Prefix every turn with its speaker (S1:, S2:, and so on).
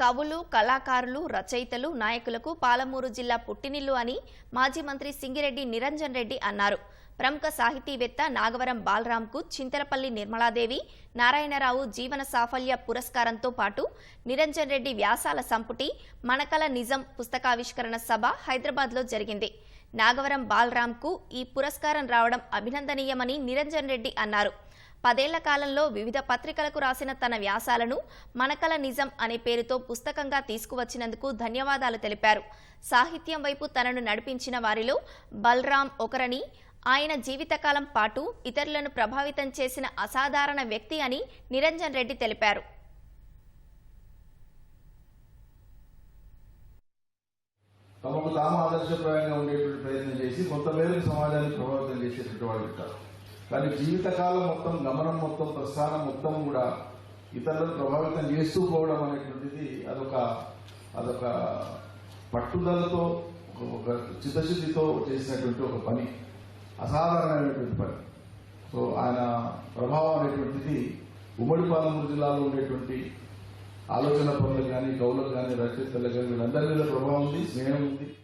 S1: కవులు కళాకారులు రచయితలు నాయకులకు పాలమూరు జిల్లా పుట్టినిల్లు అని మాజీ మంత్రి సింగిరెడ్డి నిరంజన్ రెడ్డి అన్నారు. ప్రముఖ సాహితీవేత్త నాగవరం బాలరాంకు చింతలపల్లి నిర్మలాదేవి నారాయణరావు జీవన సాఫల్య పురస్కారంతో పాటు నిరంజన్ రెడ్డి వ్యాసాల సంపుటి మనకల నిజం పుస్తకావిష్కరణ సభ హైదరాబాద్లో జరిగింది. నాగవరం బాలరాంకు ఈ పురస్కారం రావడం అభినందనీయమని నిరంజన్ రెడ్డి అన్నారు. పదేళ్ళ కాలంలో వివిధ పత్రికలకు రాసిన తన వ్యాసాలను మనకల నిజం అనే పేరుతో పుస్తకంగా తీసుకువచ్చినందుకు ధన్యవాదాలు తెలిపారు. సాహిత్యం వైపు తనను నడిపించిన వారిలో బలరాం ఒకరని ఆయన జీవితకాలం పాటు ఇతరులను ప్రభావితం చేసిన అసాధారణ వ్యక్తి అని నిరంజన్ రెడ్డి తెలిపారు.
S2: తమకు తాము ఆదర్శప్రాయంగా ఉండేటువంటి ప్రయత్నం చేసి కొంతమేరకు సమాజాన్ని ప్రభావితం చేసేటువంటి వాళ్ళు ఉంటారు. కానీ జీవితకాలం మొత్తం గమనం మొత్తం ప్రస్థానం మొత్తం కూడా ఇతరులను ప్రభావితం చేస్తూ పోవడం అనేటువంటిది అదొక అదొక పట్టుదలతో ఒక- చిత్తశుద్ధితో చేసినటువంటి ఒక పని. అసాధారణమైనటువంటి పని. సో ఆయన ప్రభావం అనేటువంటిది ఉమ్మడి పాలమూరు జిల్లాలో ఉండేటువంటి ఆలోచన పనులకు కానీ కవులకు కానీ రచయితలకు కానీ వీళ్ళందరి మీద ప్రభావం ఉంది స్నేహం ఉంది.